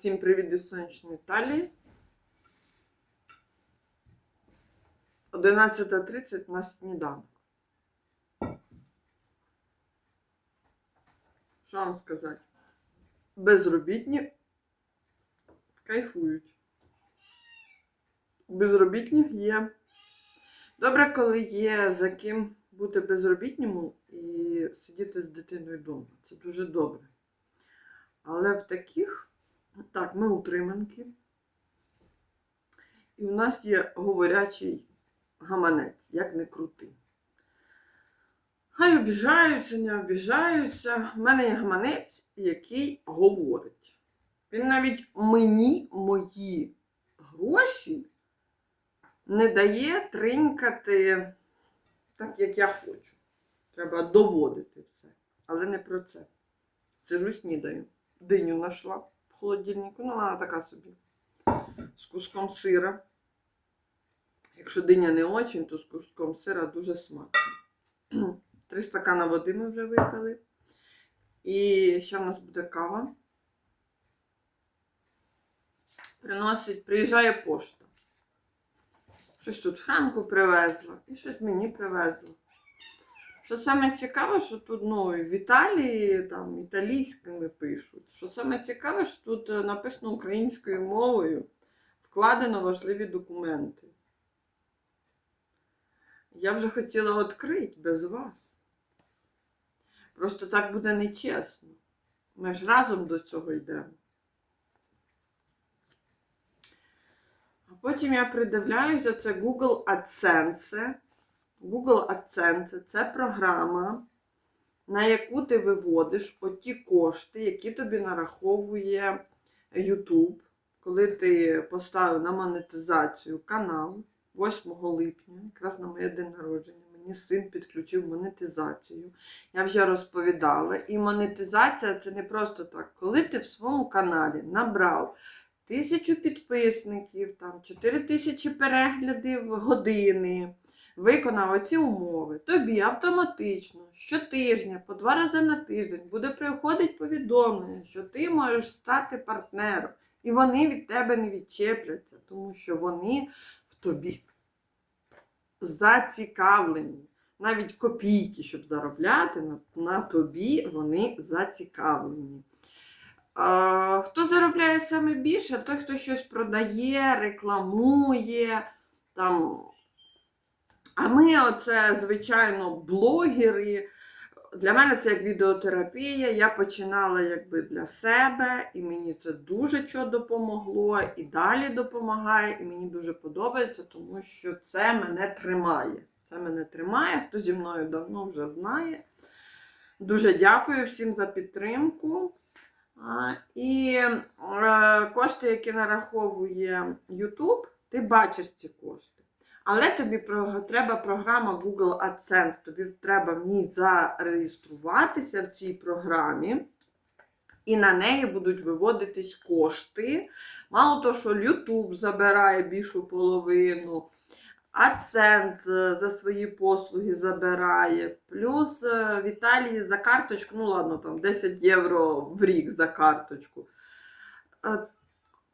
Всім привіт із сонячної Італії. 11.30 на сніданок. Що вам сказати? Безробітні кайфують. У Безробітних є. Добре, коли є за ким бути безробітнім і сидіти з дитиною вдома. Це дуже добре. Але в таких, так, ми утриманки. І у нас є говорячий гаманець, як не крути. Хай обіжаються, не обіжаються. У мене є гаманець, який говорить. Він навіть мені мої гроші не дає тринькати так, як я хочу. Треба доводити це. Але не про це. Сижу снідаю. Диню знайшла холодильнику. Ну, вона така собі. З куском сира. Якщо диня не очень, то з куском сира дуже смачно. Три стакана води ми вже випили. І ще в нас буде кава. Приносить, приїжджає пошта. Щось тут Франку привезла і щось мені привезла. Що саме цікаве, що тут ну, в Італії там італійськими пишуть. Що саме цікаве, що тут е, написано українською мовою, вкладено важливі документи. Я вже хотіла відкрити без вас. Просто так буде нечесно. Ми ж разом до цього йдемо. А потім я придивляюся, це Google AdSense. Google AdSense це програма, на яку ти виводиш оті кошти, які тобі нараховує YouTube, коли ти поставив на монетизацію канал 8 липня, якраз на моє день народження. Мені син підключив монетизацію. Я вже розповідала. І монетизація це не просто так. Коли ти в своєму каналі набрав тисячу підписників, там 4 тисячі переглядів години, виконав оці умови, тобі автоматично щотижня, по два рази на тиждень буде приходити повідомлення, що ти можеш стати партнером. І вони від тебе не відчепляться, тому що вони в тобі зацікавлені. Навіть копійки, щоб заробляти на, на тобі, вони зацікавлені. А, хто заробляє саме більше, той, хто щось продає, рекламує. Там. А ми, оце, звичайно, блогери. Для мене це як відеотерапія. Я починала якби для себе, і мені це дуже чого допомогло, і далі допомагає, і мені дуже подобається, тому що це мене тримає. Це мене тримає. Хто зі мною давно вже знає. Дуже дякую всім за підтримку. І е, кошти, які нараховує YouTube, ти бачиш ці кошти. Але тобі треба програма Google AdSense, тобі треба в ній зареєструватися в цій програмі, і на неї будуть виводитись кошти. Мало того, що YouTube забирає більшу половину, AdSense за свої послуги забирає. Плюс е, в за карточку, ну ладно, там 10 євро в рік за карточку. Е,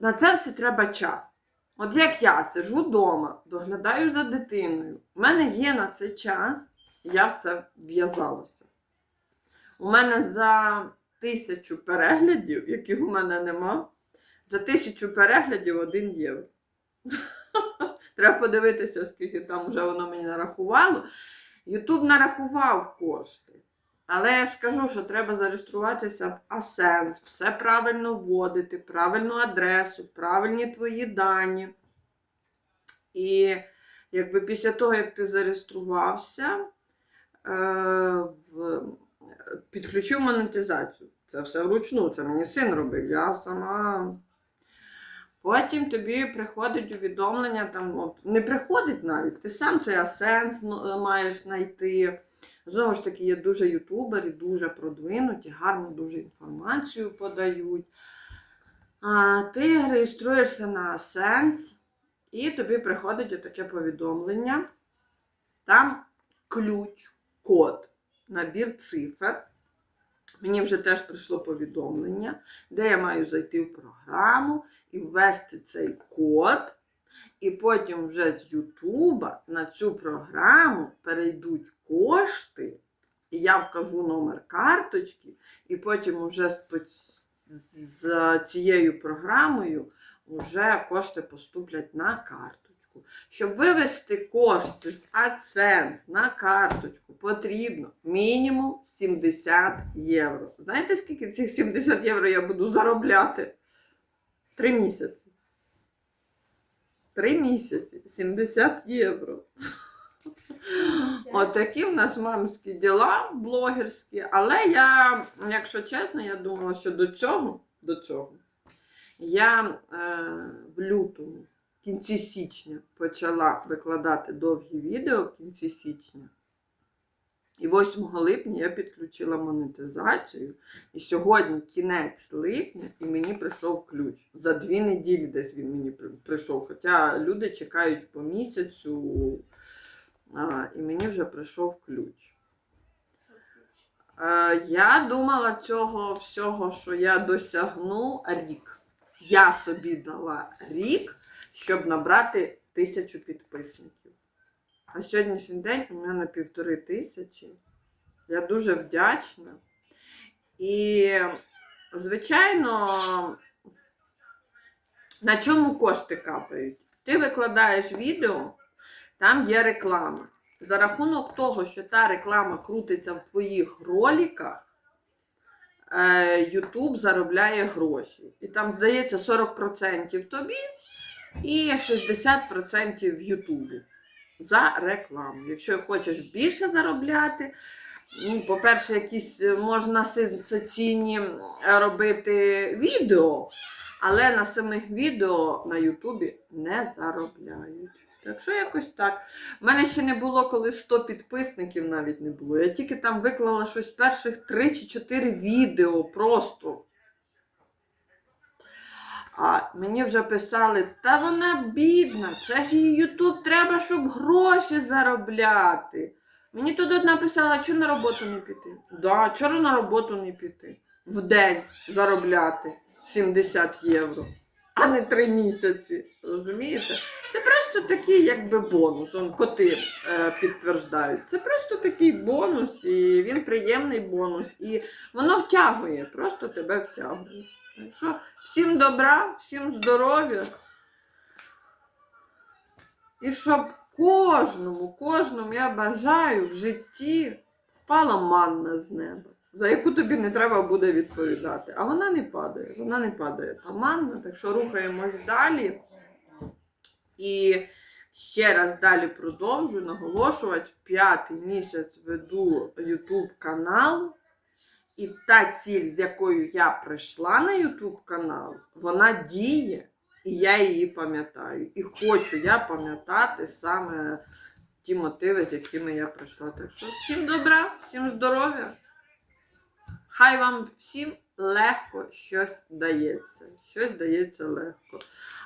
На це все треба час. От як я сижу вдома, доглядаю за дитиною, у мене є на це час, я в це в'язалася. У мене за тисячу переглядів, яких у мене нема, за тисячу переглядів 1 євро. Треба подивитися, скільки там вже воно мені нарахувало. Ютуб нарахував кошти. Але я ж кажу, що треба зареєструватися в Ascent, все правильно вводити, правильну адресу, правильні твої дані. І якби після того, як ти зареєструвався, е, підключив монетизацію. Це все вручну, це мені син робив. Я сама. Потім тобі приходить увідомлення, там, от, не приходить навіть, ти сам цей асенс маєш знайти. Знову ж таки, є дуже ютубери, дуже продвинуті, гарну дуже інформацію подають. А, ти реєструєшся на Ascens, і тобі приходить таке повідомлення. Там ключ, код, набір цифр. Мені вже теж прийшло повідомлення, де я маю зайти в програму і ввести цей код. І потім вже з Ютуба на цю програму перейдуть кошти, і я вкажу номер карточки, і потім вже з, цією програмою вже кошти поступлять на карточку. Щоб вивести кошти з AdSense на карточку, потрібно мінімум 70 євро. Знаєте, скільки цих 70 євро я буду заробляти? Три місяці. Три місяці, 70 євро. От такі в нас мамські діла блогерські. Але я, якщо чесно, я думала, що до цього, до цього я е, в лютому, в кінці січня, почала викладати довгі відео в кінці січня. І 8 липня я підключила монетизацію. І сьогодні кінець липня, і мені прийшов ключ. За дві неділі десь він мені прийшов. Хоча люди чекають по місяцю, а, і мені вже прийшов ключ. Е, я думала цього всього, що я досягну рік. Я собі дала рік, щоб набрати тисячу підписників. А сьогоднішній день у мене півтори тисячі. Я дуже вдячна. І, звичайно, на чому кошти капають? Ти викладаєш відео, там є реклама. За рахунок того, що та реклама крутиться в твоїх роликах, е, YouTube заробляє гроші. І там, здається, 40% тобі і 60% Ютубу за рекламу. Якщо хочеш більше заробляти, ну, по-перше, якісь е, можна сенсаційні робити відео, але на самих відео на Ютубі не заробляють. Так що якось так. У мене ще не було, коли 100 підписників навіть не було. Я тільки там виклала щось перших 3 чи 4 відео просто. А мені вже писали, та вона бідна, це ж їй Ютуб треба, щоб гроші заробляти. Мені тут одна писала, що на роботу не піти. Да, чого на роботу не піти? В день заробляти 70 євро, а не 3 місяці. Розумієте? Це просто такий якби бонус. Он коти е, підтверждають. Це просто такий бонус, і він приємний бонус. І воно втягує, просто тебе втягує. Так що всім добра, всім здоров'я. І щоб кожному, кожному я бажаю в житті впала манна з неба, за яку тобі не треба буде відповідати. А вона не падає, вона не падає та манна, так що рухаємось далі. І ще раз далі продовжую наголошувати, п'ятий місяць веду YouTube канал. І та ціль, з якою я прийшла на YouTube канал, вона діє, і я її пам'ятаю. І хочу я пам'ятати саме ті мотиви, з якими я прийшла. Так що всім добра, всім здоров'я. Хай вам всім легко щось дається. Щось дається легко.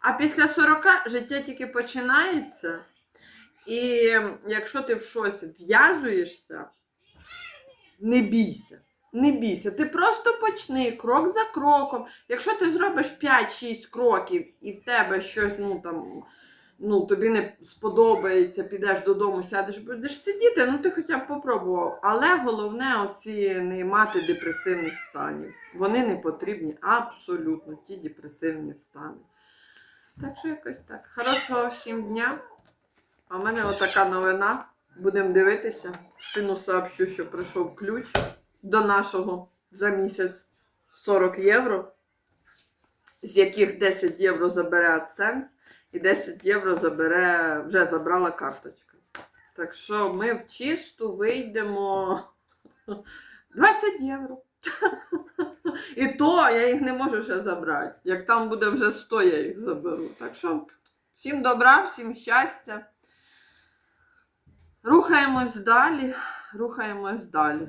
А після 40 життя тільки починається. І якщо ти в щось в'язуєшся, не бійся. Не бійся, ти просто почни крок за кроком. Якщо ти зробиш 5-6 кроків і в тебе щось, ну там, ну тобі не сподобається, підеш додому, сядеш, будеш сидіти, ну ти хоча б попробував. Але головне оці не мати депресивних станів. Вони не потрібні абсолютно, ті депресивні стани. Так що якось так. Хорошого всім дня. А в мене отака новина. Будемо дивитися. Сину сообщу, що прийшов ключ до нашого за місяць 40 євро, з яких 10 євро забере AdSense і 10 євро забере, вже забрала карточка. Так що ми в чисту вийдемо 20 євро. І то я їх не можу ще забрати. Як там буде вже 100, я їх заберу. Так що всім добра, всім щастя. Рухаємось далі, рухаємось далі.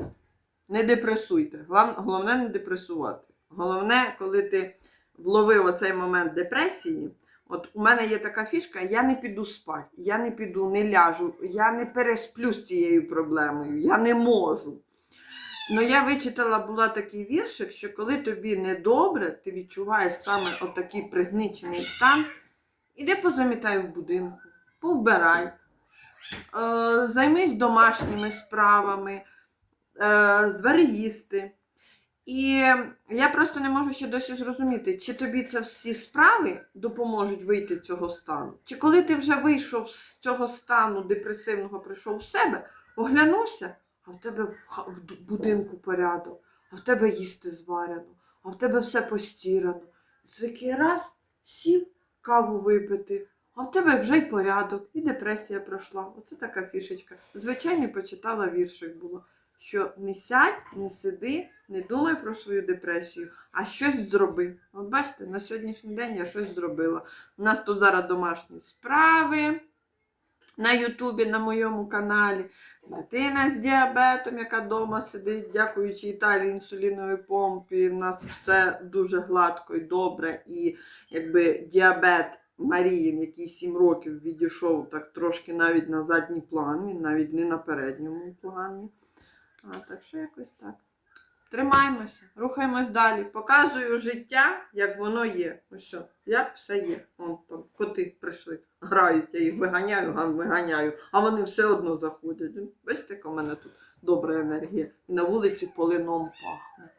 Не депресуйте. Головне не депресувати. Головне, коли ти вловив оцей момент депресії. От у мене є така фішка, я не піду спати, я не піду, не ляжу, я не пересплю з цією проблемою, я не можу. Ну, я вичитала була такий віршик, що коли тобі недобре, ти відчуваєш саме отакий пригничений стан, іди позамітай в будинку, повбирай, е, займись домашніми справами, е. І я просто не можу ще досі зрозуміти, чи тобі це всі справи допоможуть вийти з цього стану, чи коли ти вже вийшов з цього стану депресивного, прийшов в себе, оглянувся, а в тебе в, будинку порядок, а в тебе їсти зварено, а в тебе все постірано. За який раз сів каву випити, а в тебе вже й порядок, і депресія пройшла. Оце така фішечка. Звичайно, почитала віршик було, що не сядь, не сиди, не думай про свою депресію, а щось зроби. От бачите, на сьогоднішній день я щось зробила. У нас тут зараз домашні справи на Ютубі, на моєму каналі. Дитина з діабетом, яка вдома сидить, дякуючи Італії інсуліновій помпі. У нас все дуже гладко і добре. І якби діабет Маріїн, який 7 років відійшов так трошки навіть на задній план, він навіть не на передньому плані. А, так що якось так. Тримаємося, рухаємось далі. Показую життя, як воно є. Ось як все є. Вон там коти прийшли, грають, я їх виганяю, ган виганяю, а вони все одно заходять. Бачите, у мене тут добра енергія. І на вулиці полином пахне.